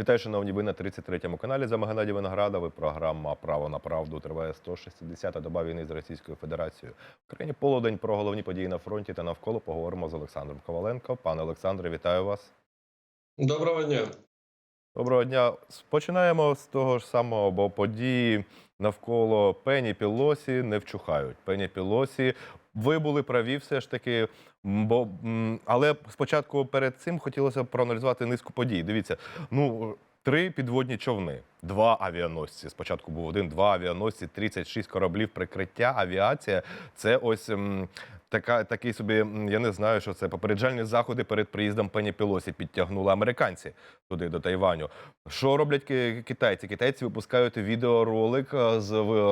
Вітаю, шановні, ви на 33-му каналі. За Геннадій Виноградов. Програма Право на правду триває 160-та доба війни з Російською Федерацією. В країні полудень про головні події на фронті та навколо поговоримо з Олександром Коваленко. Пане Олександре, вітаю вас. Доброго дня. Доброго дня. Починаємо з того ж самого, бо події навколо Пені Пілосі не вчухають. Пені Пілосі, ви були праві, все ж таки. Бо, але спочатку перед цим хотілося проаналізувати низку подій. Дивіться, ну. Три підводні човни, два авіаносці. Спочатку був один, два авіаносці, 36 кораблів прикриття. Авіація це ось така, такий собі. Я не знаю, що це попереджальні заходи перед приїздом Пені Пілосі підтягнули американці туди до Тайваню. Що роблять китайці? Китайці випускають відеоролик е, з,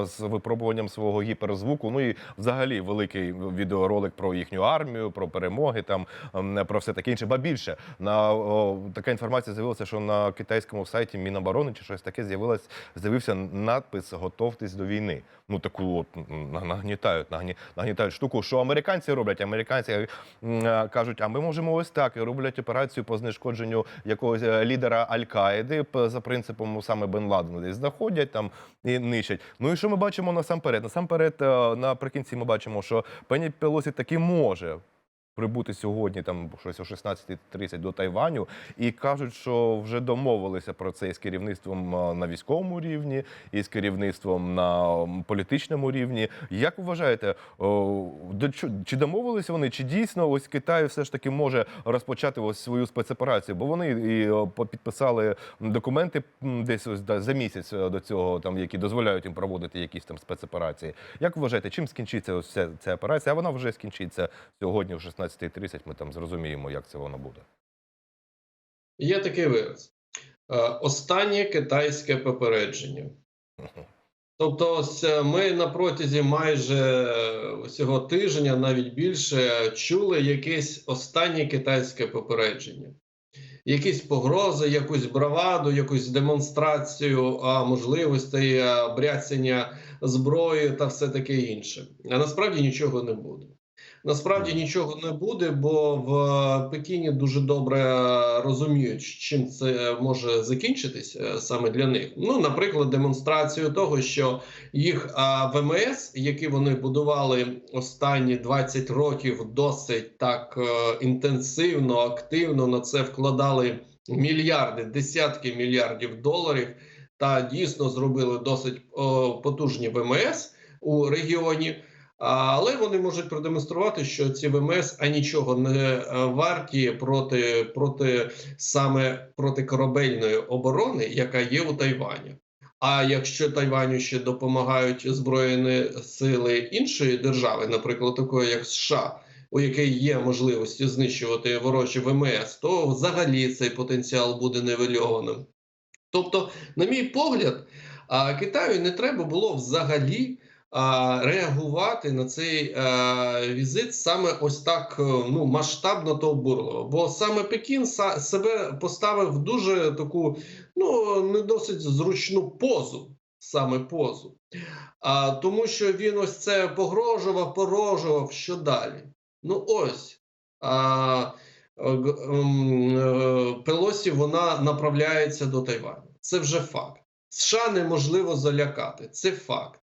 з випробуванням свого гіперзвуку. Ну і взагалі великий відеоролик про їхню армію, про перемоги, там про все таке інше. Ба більше на о, така інформація з'явилася, що на китайському сайті Міноборони чи щось таке з'явилось, з'явився надпис Готовтесь до війни. Ну таку от нагнітають, нагні, нагнітають штуку. Що американці роблять? Американці е, кажуть, а ми можемо ось так і роблять операцію по знешкодженню якогось е, лідера Аль-Каїди за принципом саме Бен Ладена десь знаходять там і нищать. Ну і що ми бачимо насамперед? Насамперед, е, наприкінці ми бачимо, що Пені Пелосі таки може. Прибути сьогодні там щось о 16.30 до Тайваню, і кажуть, що вже домовилися про це із керівництвом е, на військовому рівні, і з керівництвом на політичному рівні. Як вважаєте, до чи домовилися вони, чи дійсно ось Китай все ж таки може розпочати ось свою спецоперацію? Бо вони і підписали документи десь ось за місяць е, до цього, там які дозволяють їм проводити якісь там спецоперації. Як вважаєте, чим скінчиться ось ця, ця операція? А вона вже скінчиться сьогодні в 16.30. Ми там зрозуміємо, як це воно буде. Є такий вираз. Е, Останнє китайське попередження. Тобто, ось е, ми на протязі майже цього тижня, навіть більше, чули якесь останнє китайське попередження. Якісь погрози, якусь браваду, якусь демонстрацію можливостей а, зброї та все таке інше. А насправді нічого не буде. Насправді нічого не буде, бо в Пекіні дуже добре розуміють, чим це може закінчитись е, саме для них. Ну, наприклад, демонстрацію того, що їх ВМС, які вони будували останні 20 років, досить так е, інтенсивно, активно на це вкладали мільярди, десятки мільярдів доларів, та дійсно зробили досить о, потужні ВМС у регіоні. Але вони можуть продемонструвати, що ці ВМС а нічого не е, варті проти, проти саме протикорабельної оборони, яка є у Тайвані. А якщо Тайваню ще допомагають збройні сили іншої держави, наприклад, такої як США, у якій є можливості знищувати ворожі ВМС, то взагалі цей потенціал буде нивельованим. Тобто, на мій погляд, Китаю не треба було взагалі реагувати на цей візит саме ось так е, ну, масштабно та обурливо. Бо саме Пекін себе поставив в дуже таку ну, не досить зручну позу. Саме позу. А, тому що він ось це погрожував, порожував, що далі. Ну ось. А, е, ем, е, Пелосі вона направляється до Тайваню. Це вже факт. США неможливо залякати. Це факт.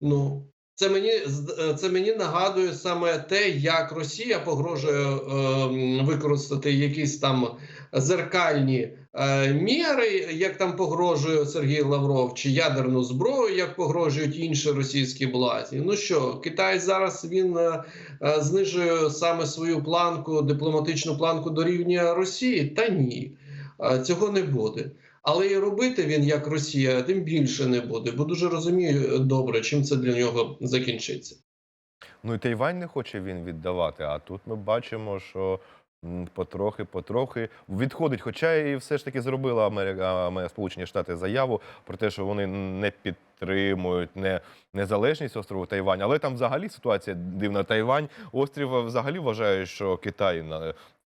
Ну, це мені е, це мені нагадує саме те, як Росія погрожує е, використати якісь там зеркальні е, міри, як там погрожує Сергій Лавров, чи ядерну зброю, як погрожують інші російські блазні. Ну що, Китай зараз він е, е, знижує саме свою планку, дипломатичну планку до рівня Росії? Та ні, цього не буде. Але і робити він як Росія тим більше не буде, бо дуже розумію добре, чим це для нього закінчиться. Ну і Тайвань не хоче він віддавати. А тут ми бачимо, що потрохи, потрохи відходить. Хоча і все ж таки зробила Америка, Сполучені Штати заяву про те, що вони не підтримують не незалежність острову Тайвань, але там взагалі ситуація дивна. Тайвань острів е, взагалі вважає, що Китай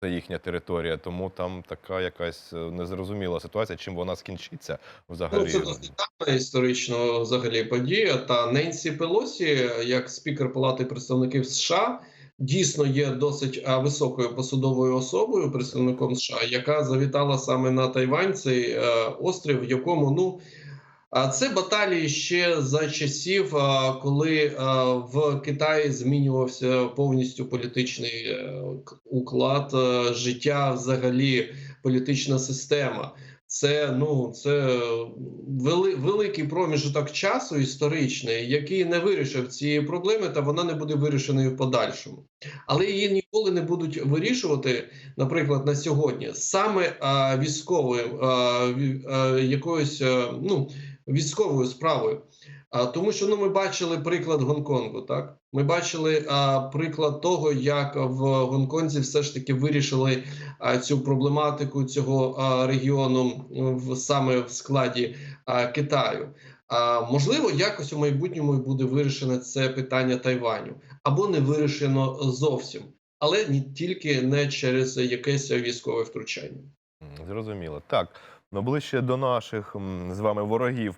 це їхня територія, тому там така якась е, незрозуміла ситуація, чим вона скінчиться взагалі. Ну, це досить давна історично взагалі подія. Та Ненсі Пелосі, як спікер Палати представників США, дійсно є досить високою посадовою особою, представником США, яка завітала саме на Тайвань, цей е, острів, в якому ну. Це баталії ще за часів, коли в Китаї змінювався повністю політичний е, уклад е, життя, взагалі політична система. Це ну це вели, великий проміжок часу історичний, який не вирішив ці проблеми, та вона не буде вирішеною в подальшому. Але її ніколи не будуть вирішувати, наприклад, на сьогодні саме а, військовою а, а, якоюсь а, ну військовою справою. А тому, що ну ми бачили приклад Гонконгу, так ми бачили а, приклад того, як в Гонконзі все ж таки вирішили а, цю проблематику цього а, регіону в саме в складі а, Китаю. А можливо, якось у майбутньому буде вирішено це питання Тайваню або не вирішено зовсім, але не тільки не через якесь військове втручання. Зрозуміло. Так. Ну, ближче до наших з вами ворогів.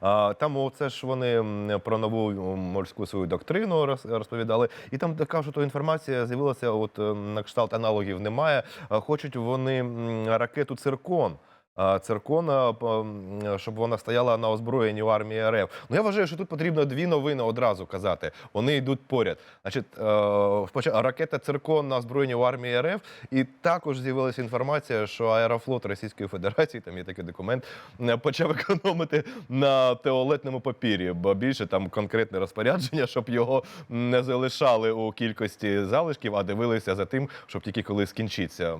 А, там оце ж вони про нову морську свою доктрину роз- розповідали. І там така ж то інформація з'явилася, от е, на кшталт аналогів немає. Хочуть вони ракету циркон. Циркона, щоб вона стояла на озброєнні у армії РФ. Ну я вважаю, що тут потрібно дві новини одразу казати. Вони йдуть поряд. Значить, е, ракета циркон на озброєнні у армії РФ, і також з'явилася інформація, що аерофлот Російської Федерації, там є такий документ, е, почав економити на туалетному папірі, бо більше там конкретне розпорядження, щоб його не залишали у кількості залишків, а дивилися за тим, щоб тільки коли скінчиться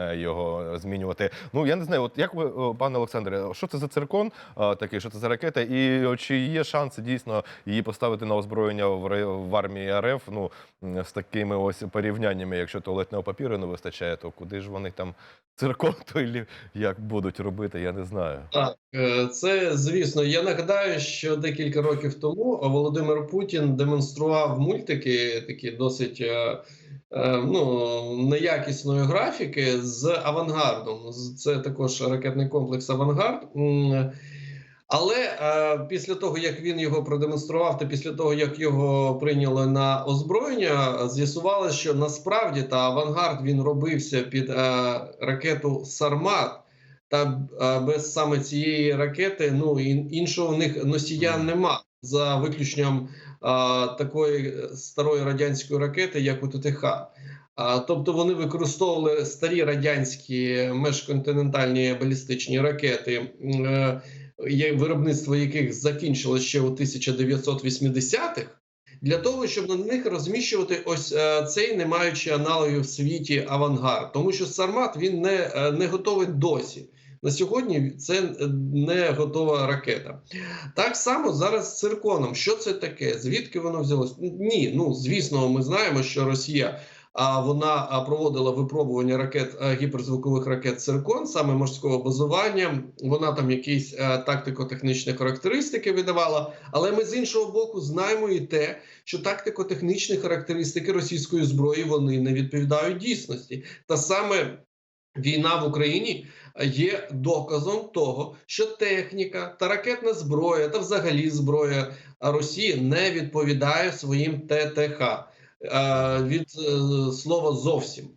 е, його змінювати. Ну я не знаю, от як ви, пане Олександре, що це за циркон а, такий, що це за ракета, і чи є шанси дійсно її поставити на озброєння в, армії РФ? Ну з такими ось порівняннями, якщо туалетного папіру не вистачає, то куди ж вони там циркон лі- як будуть робити, я не знаю. Так, е, це звісно. Я нагадаю, що декілька років тому Володимир Путін демонстрував мультики, такі досить е, е, ну, неякісної графіки з авангардом. Це також ракетний комплекс Авангард. Але е, після того, як він його продемонстрував, та після того, як його прийняли на озброєння, з'ясувалося, що насправді та авангард він робився під е, ракету Сармат. Та е, без саме цієї ракети, ну ін- іншого в них носія нема за виключенням е, такої старої радянської ракети, як у ТТХ. Тобто вони використовували старі радянські межконтинентальні балістичні ракети, е, виробництво яких закінчилось ще у 1980-х, для того, щоб на них розміщувати ось е, цей, не маючи аналогів в світі авангард, тому що Сармат він не, е, не готовий досі. На сьогодні це не готова ракета. Так само зараз з цирконом. Що це таке? Звідки воно взялось? Ні, ну звісно, ми знаємо, що Росія а вона проводила випробування ракет гіперзвукових ракет циркон, саме морського базування. Вона там якісь тактико-технічні характеристики видавала. Але ми з іншого боку знаємо і те, що тактико-технічні характеристики російської зброї вони не відповідають дійсності. Та саме війна в Україні є доказом того, що техніка та ракетна зброя та взагалі зброя Росії не відповідає своїм ТТХ е, від е, слова зовсім.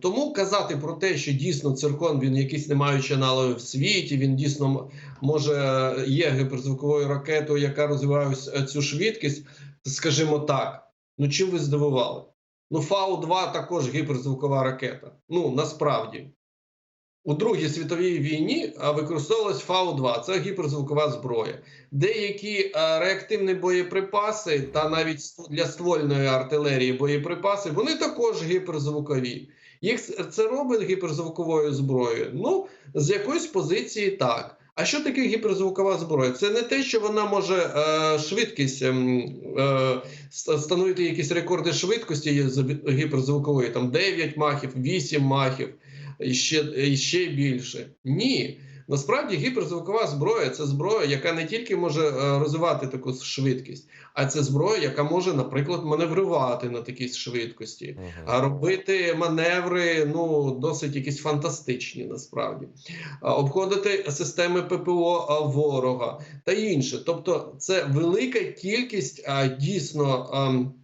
Тому казати про те, що дійсно циркон він якийсь не маючи аналогів в світі, він дійсно може є гіперзвуковою ракетою, яка розвиває е, цю швидкість, скажімо так. Ну чим ви здивували? Ну, Фау-2 також гіперзвукова ракета. Ну насправді. У Другій світовій війні використовувалась Фау-2, це гіперзвукова зброя. Деякі реактивні боєприпаси та навіть для ствольної артилерії боєприпаси, вони також гіперзвукові. Їх це робить гіперзвуковою зброєю. Ну, з якоїсь позиції так. А що таке гіперзвукова зброя? Це не те, що вона може е, швидкість ем, е, становити якісь рекорди швидкості гіперзвукової, там 9 махів, 8 махів і ще, ще більше. Ні. Насправді гіперзвукова зброя це зброя, яка не тільки може е, розвивати таку швидкість, а це зброя, яка може, наприклад, маневрувати на такій швидкості, а робити маневри ну досить якісь фантастичні, насправді, обходити системи ППО ворога та інше. Тобто, це велика кількість дійсно.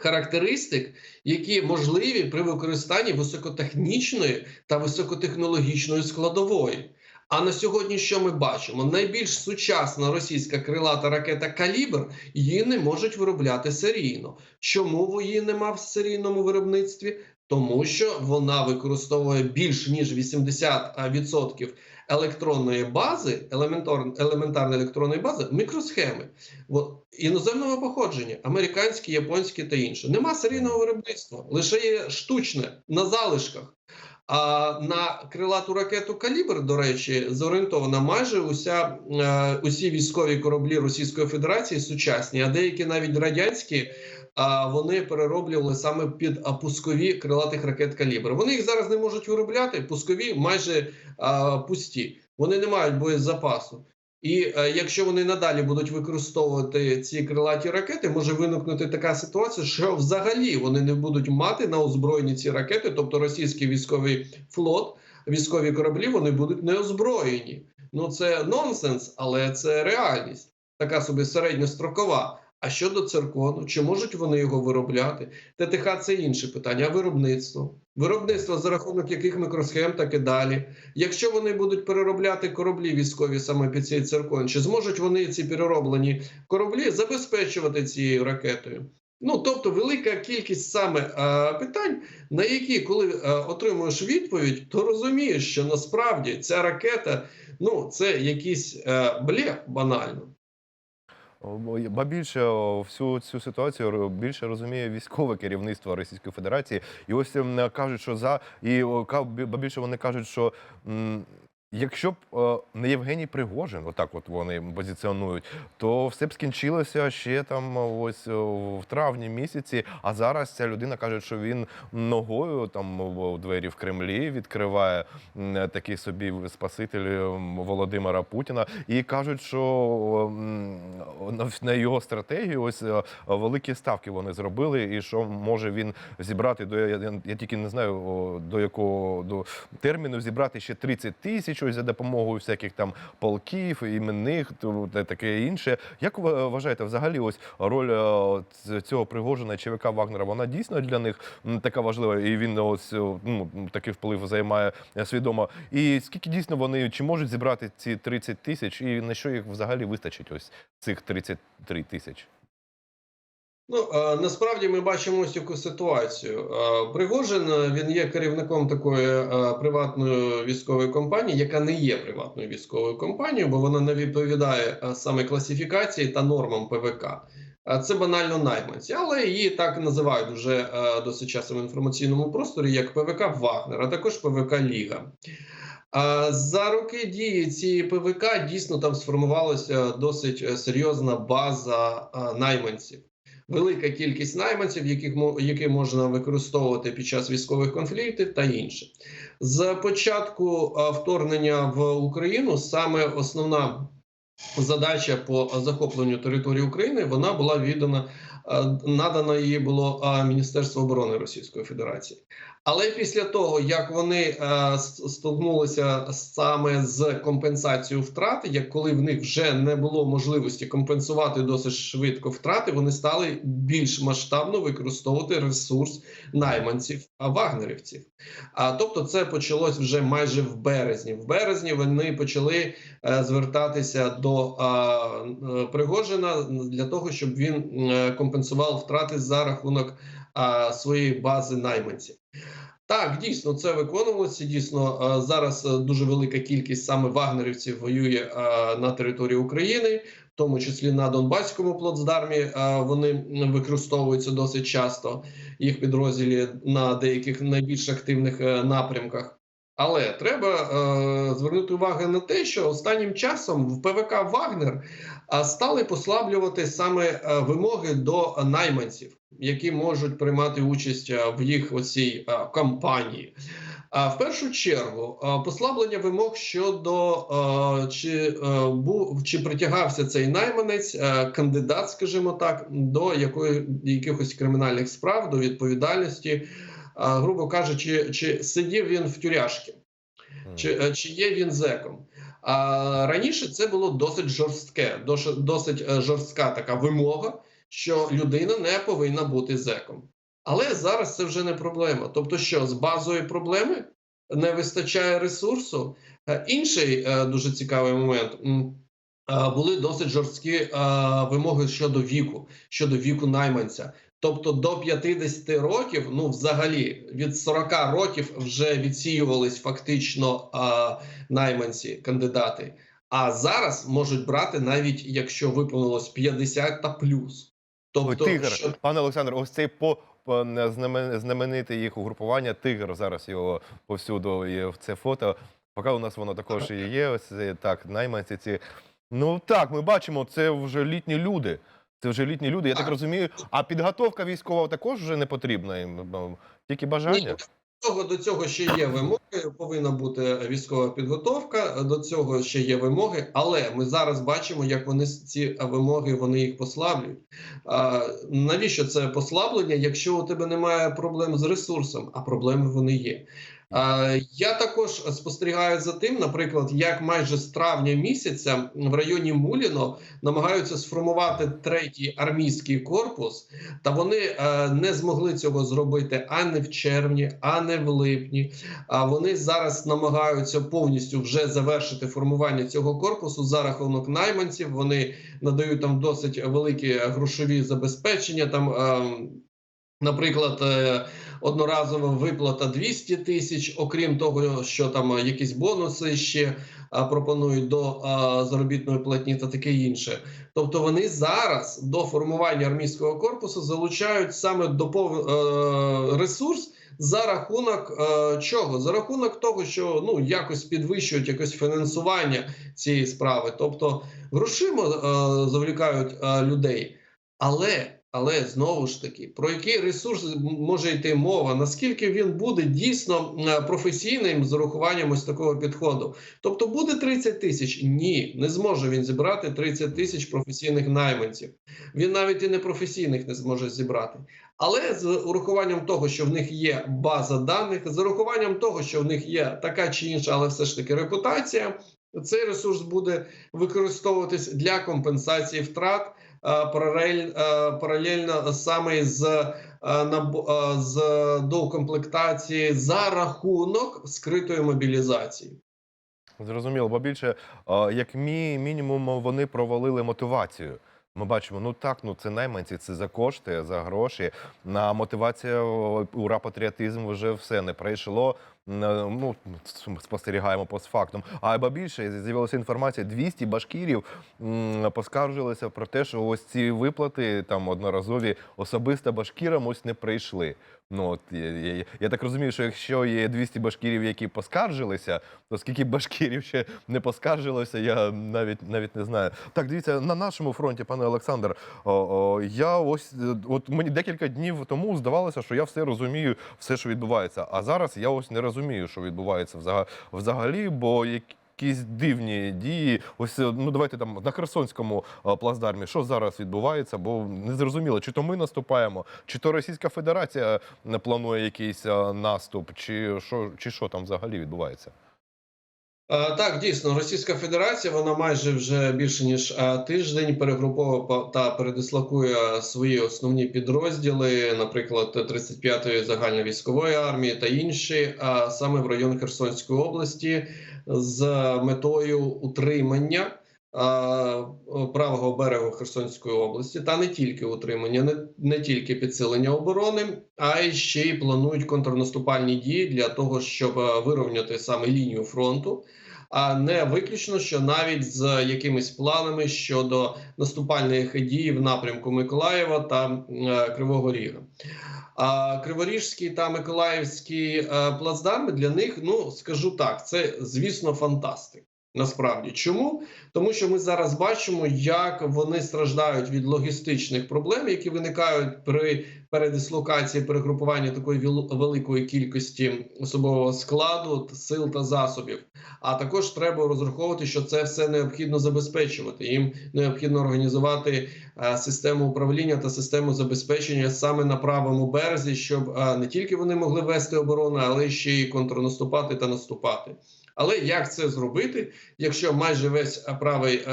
характеристик, які можливі при використанні високотехнічної та високотехнологічної складової. А на сьогодні що ми бачимо? Найбільш сучасна російська крилата ракета Калібр її не можуть виробляти серійно. Чому її нема в серійному виробництві? Тому що вона використовує більш ніж 80% електронної бази, елементарної електронної бази, мікросхеми От, іноземного походження, американські, японські та інше. Нема серійного виробництва, лише є штучне на залишках. А на крилату ракету Калібр, до речі, зорієнтована майже уся е, усі військові кораблі Російської Федерації сучасні, а деякі навіть радянські. А вони перероблювали саме під пускові крилатих ракет калібр. Вони їх зараз не можуть виробляти. Пускові майже пусті. Вони не мають боєзапасу. І е, якщо вони надалі будуть використовувати ці крилаті ракети, може виникнути така ситуація, що взагалі вони не будуть мати на озброєнні ці ракети, тобто російський військовий флот, військові кораблі, вони будуть не озброєні. Ну це нонсенс, але це реальність, така собі середньострокова. А щодо циркону, чи можуть вони його виробляти? ТТХ це інше питання. А виробництво? Виробництво за рахунок яких мікросхем, так і далі. Якщо вони будуть переробляти кораблі військові саме під цей циркон, чи зможуть вони ці перероблені кораблі забезпечувати цією ракетою? Ну тобто, велика кількість саме е, питань, на які, коли е, отримуєш відповідь, то розумієш, що насправді ця ракета ну це якийсь е, блеф банально. Ба більше всю цю ситуацію більше розуміє військове керівництво Російської Федерації. І ось ем, кажуть, що за і ба більше вони кажуть, що якщо б е, не Євгеній Пригожин, отак от вони позиціонують, то все б скінчилося ще там ось в травні місяці. А зараз ця людина каже, що він ногою там у двері в Кремлі відкриває такий собі спаситель Володимира Путіна. І кажуть, що на- його стратегію ось е, великі ставки вони зробили, і що може він зібрати до я- я тільки не знаю до якого до терміну зібрати ще 30 тисяч ось за допомогою всяких там полків, іменних та таке інше. Як ви вважаєте, взагалі, ось роль е, цього Пригожина ЧВК Вагнера, вона дійсно для них така важлива, і він ось е, ну такий вплив займає е, свідомо. І скільки дійсно вони чи можуть зібрати ці 30 тисяч, і на що їх взагалі вистачить? Ось цих 33 тисяч? Ну е, насправді ми бачимо ось яку ситуацію. Е, Пригожин е, він є керівником такої приватної військової компанії, яка не є приватною військовою компанією, бо вона не відповідає саме класифікації та нормам ПВК. Це банально найманці, але її так називають вже досить часто в інформаційному просторі як ПВК Вагнер, а також ПВК Ліга. За роки дії цієї ПВК дійсно там сформувалася досить серйозна база найманців. Велика кількість найманців, яких які можна використовувати під час військових конфліктів та інше. З початку вторгнення в Україну саме основна задача по захопленню території України вона була віддана е, надана її було е, Міністерство оборони Російської Федерації. Але після того, як вони е, столкнулися саме з компенсацією втрат, як коли в них вже не було можливості компенсувати досить швидко втрати, вони стали більш масштабно використовувати ресурс найманців вагнерівців. А тобто, це почалось вже майже в березні. В березні вони почали звертатися до Пригожина для того, щоб він е, компенсував втрати за рахунок е, своєї бази найманців. Так, дійсно, це виконувалося. Дійсно, зараз е, дуже велика кількість саме вагнерівців воює на території України, в тому числі на Донбаському плацдармі. Вони використовуються досить часто. Їх підрозділі на деяких найбільш активних е, напрямках. Але треба е, звернути увагу на те, що останнім часом в ПВК Вагнер е, стали послаблювати саме е, вимоги до найманців, які можуть приймати участь е, в їх оцій кампанії. А в першу чергу послаблення вимог щодо чи був чи притягався цей найманець, кандидат, скажімо так, до якої якихось кримінальних справ, до відповідальності, грубо кажучи, чи сидів він в тюряшки, чи, е, чи є він зеком. А раніше це було досить жорстке, досить е, жорстка така вимога, що людина не повинна бути зеком. Але зараз це вже не проблема. Тобто, що з базової проблеми не вистачає ресурсу. Е, Інший дуже цікавий момент. Були досить жорсткі вимоги щодо віку, щодо віку найманця. Тобто до 50 років, ну взагалі від 40 років вже відсіювались фактично е, найманці, кандидати. А зараз можуть брати навіть якщо виповнилось 50 та плюс. Ой, Тобто, тигр, що пане Олександр, ось цей по, по знамените їх угрупування. Тигр зараз його повсюду є в це фото. Поки у нас воно також і є. Ось так, найманці ці. Ну так, ми бачимо, це вже літні люди. Це вже літні люди, я так розумію. А підготовка військова також вже не потрібна їм. Тільки бажання. Цього, до цього ще є вимоги. Повинна бути військова підготовка. До цього ще є вимоги, але ми зараз бачимо, як вони ці вимоги вони їх послаблюють. А, навіщо це послаблення, якщо у тебе немає проблем з ресурсом, а проблеми вони є. А, я також спостерігаю за тим, наприклад, як майже з травня місяця в районі Муліно намагаються сформувати третій армійський корпус, та вони е, не змогли цього зробити ані в червні, ані в липні. А вони зараз намагаються повністю вже завершити формування цього корпусу за рахунок найманців. Вони надають там досить великі грошові забезпечення. Там, е, наприклад, е, одноразова виплата 200 тисяч, окрім того, що там е, якісь бонуси ще пропонують до заробітної платні та таке інше. Тобто вони зараз до формування армійського корпусу залучають саме допов... е, ресурс за рахунок е, чого? За рахунок того, що ну якось підвищують якось фінансування цієї справи, тобто грошима е, завлікають е, людей, але. Але знову ж таки, про який ресурс може йти мова? Наскільки він буде дійсно е, професійним з урахуванням ось такого підходу? Тобто буде 30 тисяч? Ні, не зможе він зібрати 30 тисяч професійних найманців. Він навіть і непрофесійних не зможе зібрати. Але з урахуванням того, що в них є база даних, з урахуванням того, що в них є така чи інша, але все ж таки репутація, цей ресурс буде використовуватись для компенсації втрат. Паралельно саме з, з докомплектації за рахунок скритої мобілізації. Зрозуміло, бо більше, як мі, мінімум, вони провалили мотивацію. Ми бачимо, ну так, ну це найманці, це за кошти, за гроші. На мотивація ура, патріотизм вже все не прийшло. Ну спостерігаємо постфактом. А ба більше з'явилася інформація: 200 башкірів поскаржилися про те, що ось ці виплати там одноразові особисто башкірам ось не прийшли. Ну от я, я, я так розумію, що якщо є 200 башкірів, які поскаржилися, то скільки башкірів ще не поскаржилося, я навіть навіть не знаю. Так, дивіться, на нашому фронті, пане Олександр, о, о, я ось от мені декілька днів тому здавалося, що я все розумію, все, що відбувається. А зараз я ось не розумію, що відбувається взагалі, бо якісь дивні дії. Ось е, ну давайте там на Херсонському е, плацдармі, що зараз відбувається, бо не зрозуміло, чи то ми наступаємо, чи то Російська Федерація не планує якийсь е, наступ, чи що, чи що там взагалі відбувається. Е, Так, дійсно, Російська Федерація вона майже вже більше ніж е, тиждень перегруповує та передислокує свої основні підрозділи, наприклад, 35-ї загальновійськової армії та інші, а саме в район Херсонської області, з метою утримання. е, правого берегу Херсонської області, та не тільки утримання, не, не тільки підсилення оборони, а й ще й планують контрнаступальні дії для того, щоб е, вирівняти саме лінію фронту. А не виключно, що навіть з якимись планами щодо наступальних дій в напрямку Миколаєва та е, Кривого Ріга. А Криворіжський та Миколаївський е, плацдарми для них, ну скажу так, це звісно фантастика. Насправді, чому? Тому що ми зараз бачимо, як вони страждають від логістичних проблем, які виникають при передислокації, перегрупуванні такої великої кількості особового складу, сил та засобів. А також треба розраховувати, що це все необхідно забезпечувати. Їм необхідно організувати е, систему управління та систему забезпечення саме на правому березі, щоб е, не тільки вони могли вести оборону, але ще й контрнаступати та наступати. Але як це зробити, якщо майже весь е, правий е,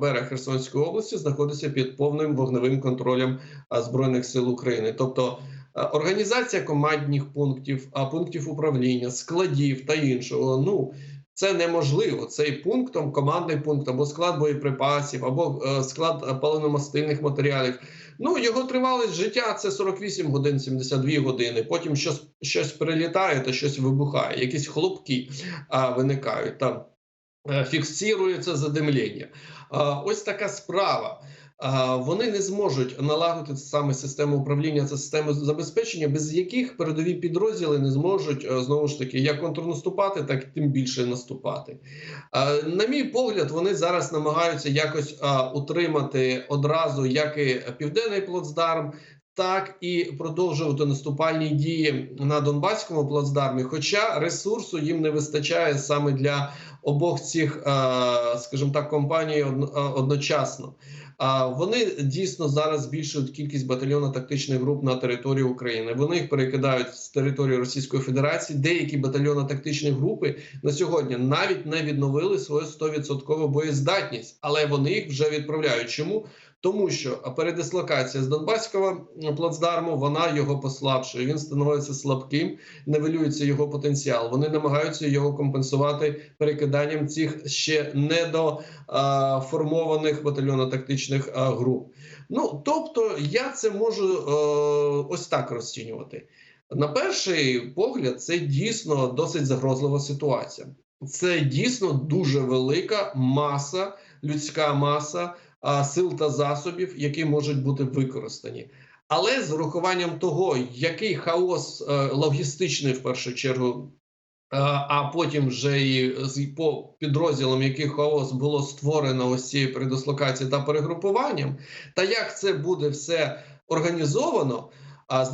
берег Херсонської області знаходиться під повним вогневим контролем е, збройних сил України? Тобто організація командних пунктів, пунктів управління, складів та іншого. Ну це неможливо. Цей пунктом, командний пункт або склад боєприпасів, або склад паливно-мастильних матеріалів. Ну його тривалість життя це 48 годин, 72 години. Потім щось щось прилітає та щось вибухає, якісь хлопки а, виникають там. Фіксирується Фіксується задимлення. Ось така справа. Вони не зможуть налагодити саме систему управління та систему забезпечення, без яких передові підрозділи не зможуть е, знову ж таки як контрнаступати, так і тим більше наступати. На мій погляд, вони зараз намагаються якось утримати одразу як і південний плацдарм, так і продовжувати наступальні дії на Донбаському плацдармі. Хоча ресурсу їм не вистачає саме для обох цих, е, скажімо так, компаній е, одночасно. Вони дійсно зараз збільшують кількість батальйонно-тактичних груп на території України. Вони їх перекидають з території Російської Федерації. Деякі батальйонно-тактичні групи на сьогодні навіть не відновили свою 100% боєздатність, але вони їх вже відправляють. Чому? Тому що передислокація з Донбаського плацдарму вона його послабшує. Він становиться слабким, нивелюється його потенціал. Вони намагаються його компенсувати перекиданням цих ще недоформованих батальйонно-тактичних груп. Ну тобто, я це можу е, ось так розцінювати. На перший погляд, це дійсно досить загрозлива ситуація. Це дійсно дуже велика маса, людська маса сил та засобів, які можуть бути використані. Але з урахуванням того, який хаос е, логістичний в першу чергу, е, а потім вже і по підрозділам, який хаос було створено ось цією передислокацією та перегрупуванням, та як це буде все організовано. А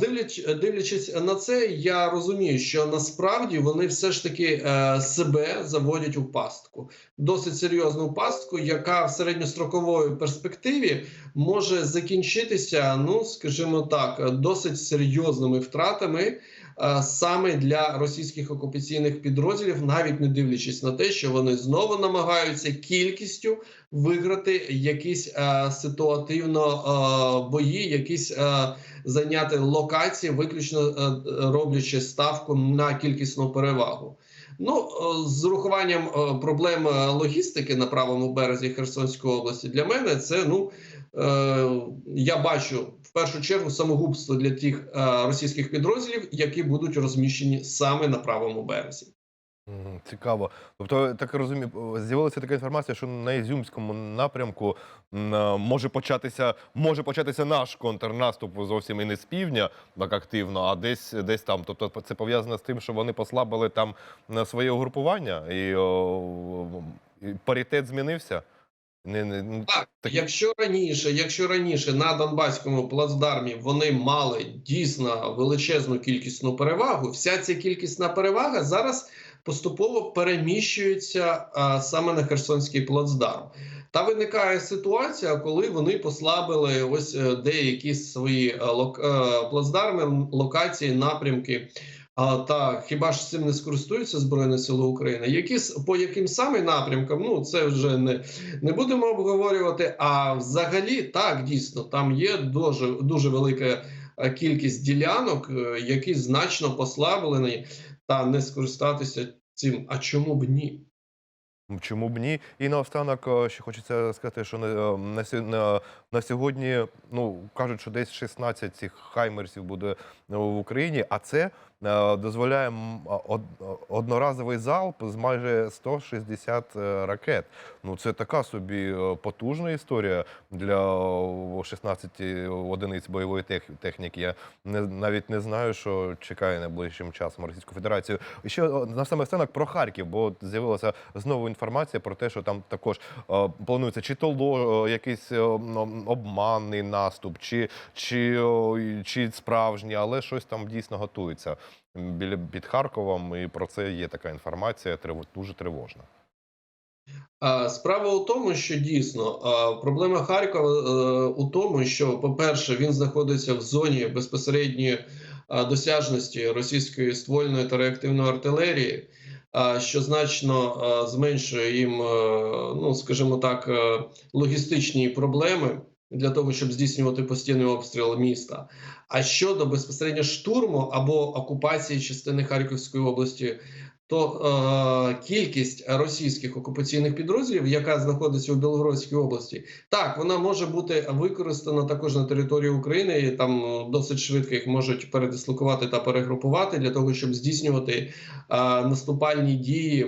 дивлячись на це, я розумію, що насправді вони все ж таки е, себе заводять у пастку, досить серйозну пастку, яка в середньострокової перспективі може закінчитися, ну скажімо так, досить серйозними втратами саме для російських окупаційних підрозділів, навіть не дивлячись на те, що вони знову намагаються кількістю виграти якісь е, ситуативно е, бої, якісь е, зайняти локації, виключно е, роблячи ставку на кількісну перевагу. Ну, е, з урахуванням е, проблем е, логістики на правому березі Херсонської області, для мене це ну я бачу в першу чергу самогубство для тих російських підрозділів, які будуть розміщені саме на правому березі. Цікаво. Тобто, так розумію, з'явилася така інформація, що на Ізюмському напрямку е, може початися, може початися наш контрнаступ зовсім і не з півдня, так активно, а десь десь там. Тобто, це пов'язано з тим, що вони послабили там своє угрупування, і, о, і паритет змінився. Не, не, Так, Так. якщо раніше, якщо раніше на Донбаському плацдармі вони мали дійсно величезну кількісну перевагу, вся ця кількісна перевага зараз поступово переміщується а, саме на Херсонський плацдарм. Та виникає ситуація, коли вони послабили ось е, деякі свої е, лок, е, плацдарми, локації, напрямки. А, та хіба ж цим не скористуються Збройні Сили України? Які по яким саме напрямкам? Ну це вже не не будемо обговорювати. А взагалі, так дійсно там є дуже дуже велика кількість ділянок, які значно послаблені, та не скористатися цим. А чому б ні? Чому б ні? І наостанок е, ще хочеться сказати, що на, е, на, на, на сьогодні ну кажуть, що десь 16 цих хаймерсів буде е, в Україні, а це дозволяє од, одноразовий залп з майже 160 е, ракет. Ну це така собі е, потужна історія для о, 16 одиниць бойової техніки. Я не навіть не знаю, що чекає найближчим часом Російську Федерацію. І ще на саме останок про Харків, бо з'явилася знову інформація про те, що там також е, планується чи то е, якийсь е, обманний наступ, чи, чи, чи справжній, але щось там дійсно готується біля під Харковом. І про це є така інформація, дуже тривожна. Справа у тому, що дійсно проблема Харкова е, у тому, що, по-перше, він знаходиться в зоні безпосередньої досяжності російської ствольної та реактивної артилерії. що значно зменшує їм, е, ну скажімо так, е, логістичні проблеми для того, щоб здійснювати постійний обстріл міста. А щодо безпосередньо штурму або окупації частини Харківської області, то е, кількість російських окупаційних підрозділів, яка знаходиться у Білгородській області, так вона може бути використана також на території України. І там е, досить швидко їх можуть передислокувати та перегрупувати для того, щоб здійснювати е, наступальні дії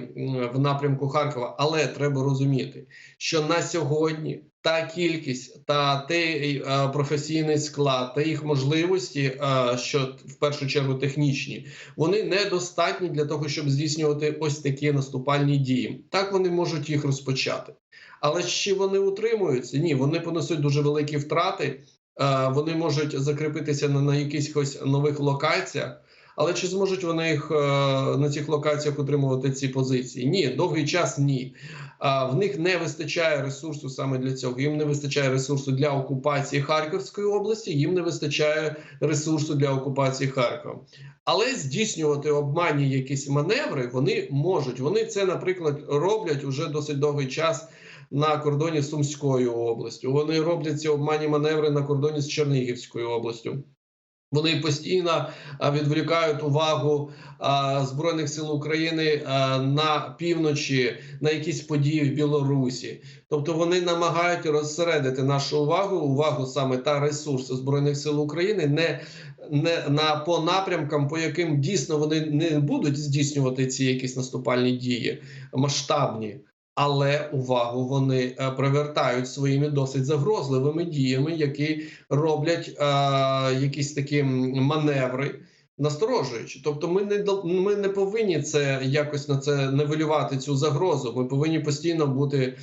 в напрямку Харкова. Але треба розуміти, що на сьогодні та кількість та той е, професійний склад та їх можливості, е, що в першу чергу технічні, вони недостатні для того, щоб здійснювати ось такі наступальні дії. Так вони можуть їх розпочати. Але чи вони утримуються? Ні, вони понесуть дуже великі втрати. е, Вони можуть закріпитися на, на якихось нових локаціях. Але чи зможуть вони їх е, на цих локаціях утримувати ці позиції? Ні, довгий час ні. В них не вистачає ресурсу саме для цього. Їм не вистачає ресурсу для окупації Харківської області, їм не вистачає ресурсу для окупації Харкова. Але здійснювати обманні якісь маневри вони можуть. Вони це, наприклад, роблять уже досить довгий час. На кордоні з Сумською областю вони роблять ці обманні маневри на кордоні з Чернігівською областю. Вони постійно відволікають увагу збройних сил України на півночі, на якісь події в Білорусі. Тобто вони намагають розсередити нашу увагу, увагу саме та ресурси збройних сил України, не, не на по напрямкам, по яким дійсно вони не будуть здійснювати ці якісь наступальні дії масштабні. Але увагу вони е, привертають своїми досить загрозливими діями, які роблять е, якісь такі маневри, насторожуючи. Тобто, ми не ми не повинні це якось на це нивелювати цю загрозу. Ми повинні постійно бути е,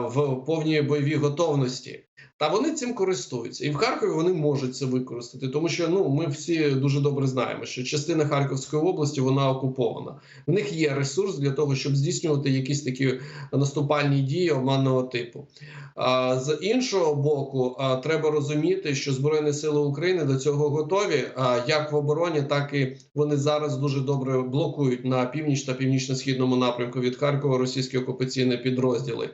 в повній бойовій готовності. Та вони цим користуються, і в Харкові вони можуть це використати, тому що ну ми всі дуже добре знаємо, що частина Харківської області вона окупована. В них є ресурс для того, щоб здійснювати якісь такі наступальні дії обманного типу. А з іншого боку, а, треба розуміти, що Збройні Сили України до цього готові. А як в обороні, так і вони зараз дуже добре блокують на північ та північно-східному напрямку від Харкова російські окупаційні підрозділи.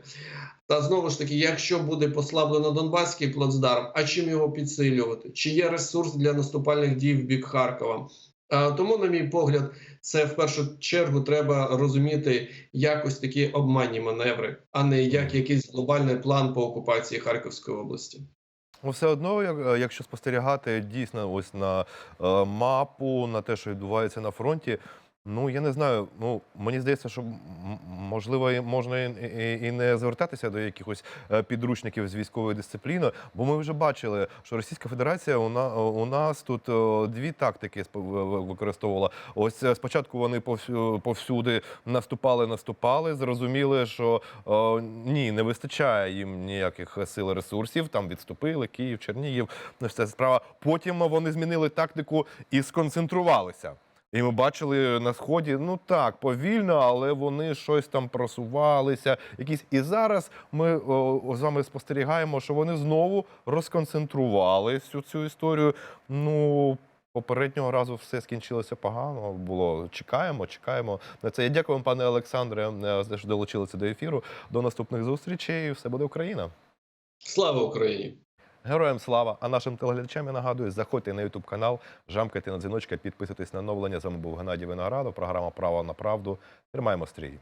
Та знову ж таки, якщо буде послаблено Донбаський плацдарм, а чим його підсилювати? Чи є ресурс для наступальних дій в бік Харкова? А, Тому, на мій погляд, це в першу чергу треба розуміти якось такі обманні маневри, а не як якийсь глобальний план по окупації Харківської області. Ну, все одно, е, якщо спостерігати дійсно ось на е, мапу, на те, що відбувається на фронті. Ну я не знаю. Ну мені здається, що можливо можна і, і, не звертатися до якихось е, підручників з військової дисципліни, бо ми вже бачили, що Російська Федерація у, на, у нас тут е, дві тактики використовувала. Ось е, спочатку вони повсю- повсюди наступали, наступали, зрозуміли, що е, ні, не вистачає їм ніяких сил ресурсів. Там відступили Київ, Чернігів, ну, все справа. Потім вони змінили тактику і сконцентрувалися. І ми бачили на сході, ну так, повільно, але вони щось там просувалися. Якісь і зараз ми о, з вами спостерігаємо, що вони знову розконцентрували всю цю історію. Ну. Попереднього разу все скінчилося погано. Було чекаємо, чекаємо на це. Я дякую вам, пане Олександре, е, за що долучилися до ефіру. До наступних зустрічей. Все буде Україна. Слава Україні! Героям слава! А нашим телеглядачам я нагадую, заходьте на YouTube канал, жамкайте на дзвіночка, підписуйтесь на оновлення. З вами був Геннадій Виноградов, програма Право на правду. Тримаємо стрій.